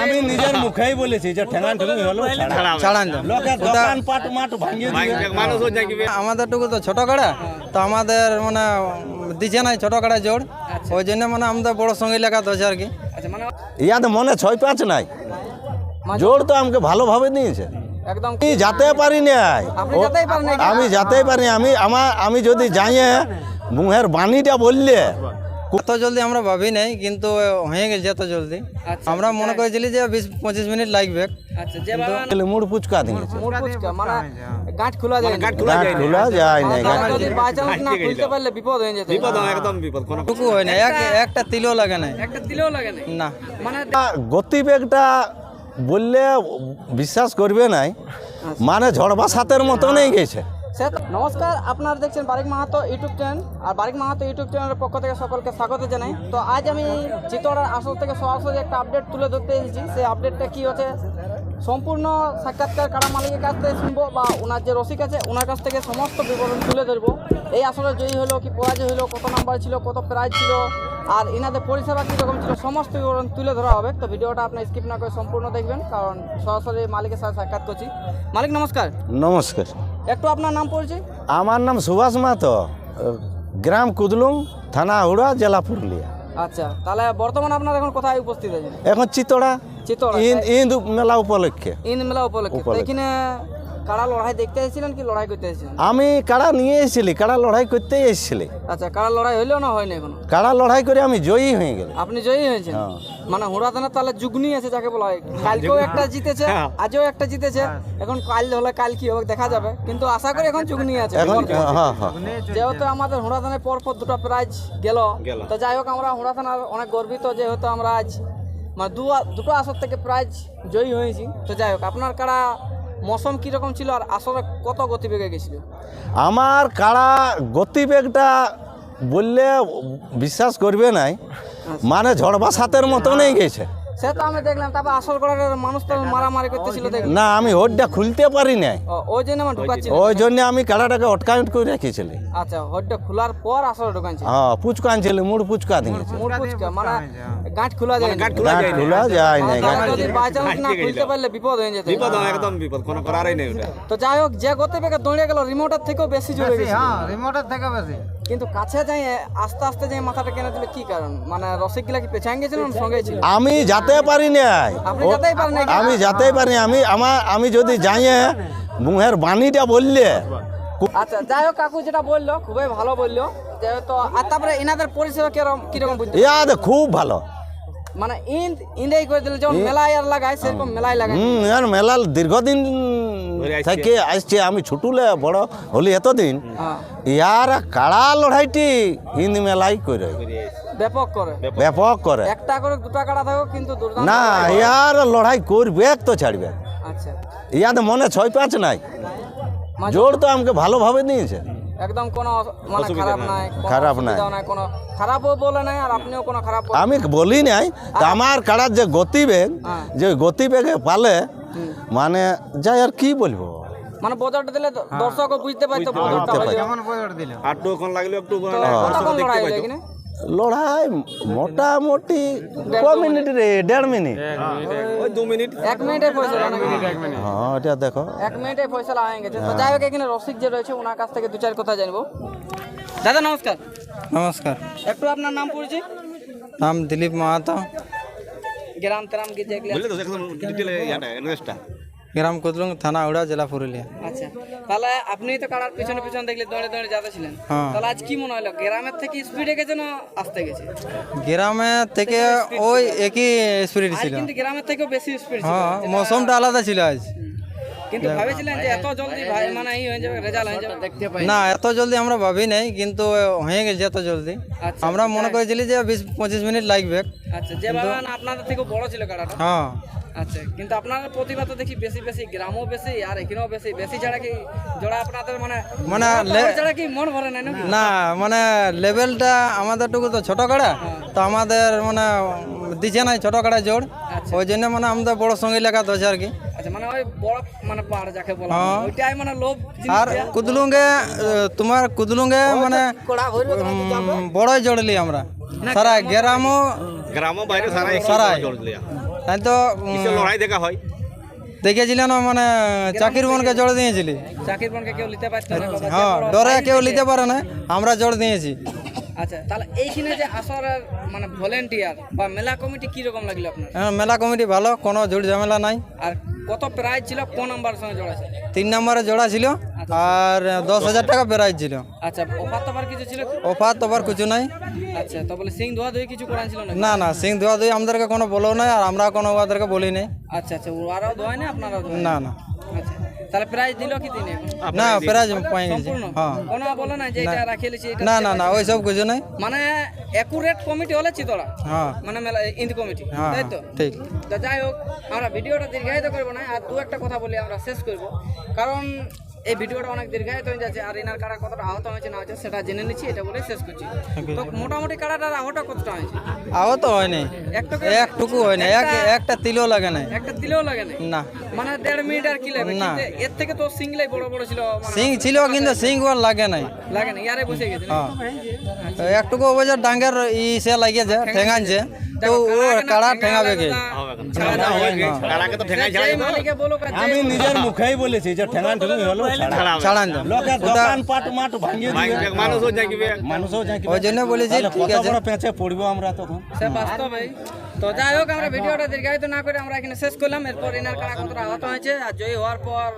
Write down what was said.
আমি নিজের মুখেই বলেছি যে ঠেঙান ঠেঙি হলো ছাড়ান। লোকের দোকান পাট মাট ভাঙিয়ে দিয়ে আমাদের টুকু তো ছোট কাড়া তো আমাদের মানে দিছে নাই ছোট কাড়া জোর। ওই জন্য মানে আমাদের বড় সঙ্গী লেখা দোছে আর কি। আচ্ছা মানে ইয়াদ মনে ছয় পাঁচ নাই। জোর তো আমাকে ভালোভাবে দিয়েছে। একদম। আমি যেতে পারি নাই আপনি যেতেই পারেন নাই? আমি যেতেই পারি আমি আমার আমি যদি যাইয়ে মুহের বাণীটা বললে এত জলদি আমরা ভাবি নাই কিন্তু হয়ে গেছে এত জলদি। আচ্ছা, আমরা মনে করেছিলি যে বিশ পঁচিশ মিনিট লাগবে আচ্ছা মুড় পুচকা দিয়েছে মুড় ফুচকা মানে গাঁট খোলা যায় গাঁট গাঁট খোলা যায় নাই গাঁট যদি বাই না। খুলতে পারলে বিপদ হয়ে যেত বিপদ টুকু হয় না। এক একটা তিলও লাগে একটা না না। মানে গতিবেগটা বললে বিশ্বাস করবে নাই। মানে ঝড়বা সাতের মতো নেই গেছে। সে নমস্কার, আপনারা দেখছেন বারিক মাহাতো ইউটিউব চ্যানেল, আর বারিক মাহাতো ইউটিউব চ্যানেলের পক্ষ থেকে সকলকে স্বাগত জানাই। তো আজ আমি চিতোড়ার আসল থেকে সরাসরি একটা আপডেট তুলে ধরতে এসেছি। সেই আপডেটটা কি হচ্ছে? সম্পূর্ণ সাক্ষাৎকার কারা মালিকের কাছ থেকে শুনব বা ওনার যে রসিক আছে, ওনার কাছ থেকে সমস্ত বিবরণ তুলে ধরবো। এই আসলে জয়ী হলো কি পরাজয় হলো, কত নাম্বার ছিল, কত প্রাইজ ছিল, আর এনাদের পরিষেবা কীরকম ছিল, সমস্ত বিবরণ তুলে ধরা হবে। তো ভিডিওটা আপনি স্কিপ না করে সম্পূর্ণ দেখবেন, কারণ সরাসরি মালিকের সাথে সাক্ষাৎ করছি। মালিক, নমস্কার। নমস্কার। একটু আপনার নাম পড়ছে আমার নাম সুভাষ মাহাতো গ্রাম কুদলুং থানা হুড়া জেলা পুরুলিয়া। আচ্ছা তাহলে বর্তমানে আপনার এখন কোথায় উপস্থিত আছেন? এখন চিতড়া চিতড়া ইন ইন মেলা উপলক্ষে। ইন মেলা উপলক্ষে। এখানে কারা লড়াই দেখতে এসেছিলেন কি লড়াই করতে এসেছিলেন? আমি কাড়া নিয়ে এসেছিলি? কাড়া লড়াই করতে এসেছিলি? আচ্ছা কারা লড়াই হইলেও না হয়নি এখনও? কাড়া লড়াই করে আমি জয়ী হয়ে গেল আপনি জয়ী হয়েছেন? হ্যাঁ। মানে হুড়াদানের তাহলে যুগনি আছে যাকে বলা হয়। কালকেও একটা জিতেছে আজও একটা জিতেছে। এখন কাল হলে কাল কি হবে দেখা যাবে। কিন্তু আশা করি এখন যুগনি আছে। এখন হ্যাঁ হ্যাঁ। যেহেতু আমাদের হুড়াদানের পর পর দুটো প্রাইজ গেল তো যাই হোক আমরা হুড়াদানার অনেক গর্বিত যেহেতু আমরা আজ মানে দু দুটো আসর থেকে প্রাইজ জয়ী হয়েছি। তো যাই হোক আপনার কারা মৌসুম কীরকম ছিল আর আসলে কত গতিবেগে গেছিল? আমার কাড়া গতিবেগটা বললে বিশ্বাস করবে নাই। মানে ঝড়বা সাতের মতনই গেছে। সে তো আমি দেখলাম তারপর আসল করার মানুষ তো মারামারি করতেছিল দেখলাম না আমি হোডটা খুলতে পারি নাই। ওই জন্য আমার ওই জন্য আমি কাড়াটাকে অটকাউট করে রেখেছিলি। আচ্ছা হড্ডা খোলার পর আসলে হ্যাঁ পুচকা আনছিলি মুড় পুচকা দিয়েছে মুড় ফুচকা মানে গাঁট খোলা যায় গাঁট খোলা যায় নাই গাঁট যদি বাই চান্স না খুলতে পারলে বিপদ হয়ে যেত। বিপদ একদম বিপদ কোনো করারই নেই ওটা। তো যাই হোক যে গতি বেগে দৌড়ে গেল রিমোটের থেকেও বেশি জোরে গেছে। রিমোটের থেকে বেশি। কিন্তু কাছে যাই আস্তে আস্তে যাই মাথাটা কেনে দিলে কি কারণ? মানে রসিক গিলা কি পেছাই গেছিল না সঙ্গে ছিল? আমি যেতে পারি নাই? আমি যেতেই পারি আমি আমার আমি যদি যাইয়ে মুহের বাণীটা বললে আচ্ছা যাই হোক কাকু যেটা বলল খুবই ভালো বলল। যেহেতু আর তারপরে এনাদের পরিষেবা কীরকম কীরকম বুঝতে ইয়াদ খুব ভালো। মানে ইন্দ ইন্দাই করে দিল যেমন মেলায় আর লাগায় সেরকম মেলায় লাগায়। হুম আর মেলা দীর্ঘদিন থেকে আসছে আমি ছুটুলে বড় হলি এতদিন। হ্যাঁ। ইয়ার কাড়া লড়াইটি হিন্দি মেলাই করে। ব্যাপক করে। ব্যাপক। করে। একটা করে দুটা কাটা থাকো কিন্তু না ইয়ার লড়াই করবে তো ছাড়বে। আচ্ছা। ইয়াদ মনে ছয় পাঁচ নাই। মানে জোর তো আমাকে ভালোভাবে দিয়েছে। একদম কোনো মানে খারাপ নাই। খারাপ নাই। কোনো খারাপও বলে নাই আর আপনিও কোনো খারাপ আমি বলি নাই তো আমার কাড়ার যে গতিবেগ হ্যাঁ। যে গতিবেগে পালে মানে যাই আর কি বলব? মানে বজরটা দিলে দ- দর্শকও বুঝতে পারতো বজরটা হ্যাঁ। বুঝতে হইল। আটটু ওখান লাগলে একটু কতক্ষণ লড়াই মোটামুটি ক মিনিট। রে? দেড় মিনিট। ওই দু মিনিট। এক মিনিটে ফয়সলা? হ্যাঁ এটা দেখো। এক মিনিটে ফয়সলা হয়ে গেছে। তো যাই হোক এখানে রসিক যে রয়েছে ওনার কাছ থেকে দু চার কথা জানব। দাদা নমস্কার। নমস্কার। একটু আপনার নাম পড়ছি নাম দিলীপ মাহাতো। গ্রাম তেরাম কি যেগুলো বুঝলে তো একদম ডিটেলে ইয়াটা ইনভেস্টটা গ্রাম কুদলুং থানা উড়া জেলা পুরুলিয়া। আচ্ছা তাহলে আপনি তো কারার পিছনে পিছনে দেখলে দৌড়ে দৌড়ে যাচ্ছিলেন হ্যাঁ। তাহলে আজ কি মনে হলো? গ্রামের থেকে স্পিডে গেছে না আসতে গেছে? গ্রামে থেকে ওই একই আজ ছিল। কিন্তু গ্রামের থেকেও বেশি স্পিড ছিল। হ্যাঁ মৌসুমটা আলাদা ছিল আজ। কিন্তু ভেবেছিলেন যে এত জলদি ভাই মানে ই হয়ে যাবে রেজাল্ট হয়ে যাবে। দেখতে পাই। না এত জলদি আমরা ভাবি নাই কিন্তু হয়ে গেছে এত জলদি। আচ্ছা আমরা মনে করেছিলি যে বিশ পঁচিশ মিনিট লাগবে। আচ্ছা যে বাগান আপনাদের থেকে বড় ছিল কাটাটা হ্যাঁ। আচ্ছা কিন্তু আপনার প্রতিভা তো দেখি বেশি বেশি গ্রামও বেশি আর এখানেও বেশি। বেশি ছাড়া কি জোড়া আপনাদের মানে মানে ছাড়া কি মন ভরে নাই না মানে লেভেলটা আমাদের টুকু তো ছোট কাড়া তো আমাদের মানে দিছে নাই ছোট কাড়া জোর ওই জন্য মানে আমাদের বড় সঙ্গী লেখা দোছে আর কি। আচ্ছা মানে ওই বড় মানে পাহাড় যাকে বলা হ্যাঁ। ওইটাই মানে লোভ আর কুদলুঙ্গে তোমার কুদলুঙ্গে মানে জড়লি আমরা। সারা গ্রামও গ্রামও বাইরে। সারা সারাই। জোর লিয়া তাই তো লড়াই দেখা হয়। দেখেছিলেন মানে চাকির বোনকে জড় দিয়েছিলি। বোনকে কেউ নিতে পারতো না হ্যাঁ ডরে কেউ নিতে পারে না আমরা জড় দিয়েছি। আচ্ছা তাহলে এইখানে যে আসরের মানে ভলেন্টিয়ার বা মেলা কমিটি কি রকম লাগল আপনার? হ্যাঁ, মেলা কমিটি ভালো কোনো ঝুট ঝামেলা নাই। আর কত প্রাইজ ছিল কোন নাম্বার সঙ্গে জোড়া ছিল? তিন নম্বরে জোড়া ছিল। আর দশ হাজার টাকা প্রাইজ ছিল। আচ্ছা অফার তোফার কিছু ছিল? অফার তোফার কিছু নাই। আচ্ছা তো বলে সিং ধোয়া ধুই কিছু করান ছিল না না না সিং ধোয়া ধুই আমাদেরকে কোনো বলো নাই আর আমরা কোনো ওদেরকে বলি নাই। আচ্ছা আচ্ছা ওরাও ধোয় না আপনারাও ধোয় না না। আচ্ছা তাহলে প্রাইজ দিল কি দিনে? না প্রাইজ পাই গেছি। হ্যাঁ। কোনো বলো না যে এটা রাখিয়েছি এটা না না না ওই সব কিছু নাই। মানে অ্যাকুরেট কমিটি হলে চিতড়া? হ্যাঁ। মানে মেলা ইন্দ কমিটি হ্যাঁ তাই তো? ঠিক। তো যাই হোক আমরা ভিডিওটা দীর্ঘায়িত করব না আর দু একটা কথা বলে আমরা শেষ করব। কারণ এই ভিডিওটা অনেক দীর্ঘায়িত হয়ে যাচ্ছে আর এনার কারা কতটা আহত হয়েছে না হয়েছে সেটা জেনে নিচ্ছি এটা বলে শেষ করছি। তো মোটামুটি কারাটার আহতটা কতটা হয়েছে? আও তো হয়নি একটুকু হয়নি। এক একটা তিলও লাগে নাই। একটা দিলেও লাগে না না। মানে দেড় মিনিট আর কি লাগবে না। এর থেকে তো সিংলাই বড় বড় ছিল মানে সিং ছিল কিন্তু সিং ওর লাগে নাই। লাগে না ইয়ারে বসে গেছে না? হ্যাঁ। একটুকু অবশ্য ডাঙ্গের ই সে লাগিয়েছে ঠেঙানছে তো ও কাড়া ঠেঙাবে কে? তো আমি নিজের মুখেই বলেছি যে ঠেঙান ঠেঙি হলো ছাড়ান যাও। দোকান পাট মাট ভাঙিয়ে দিয়ে মানুষও জাগিবে মানুষও যাই ওই জন্য বলেছি ঠিক আছে। বড় পেঁচে পড়ব আমরা তখন? সে বাস্তবে তো যাই হোক আমরা ভিডিওটা দীর্ঘায়িত না করে আমরা এখানে শেষ করলাম। এরপর এনার কারা কতটা আহত হয়েছে আর জয়ী হওয়ার পর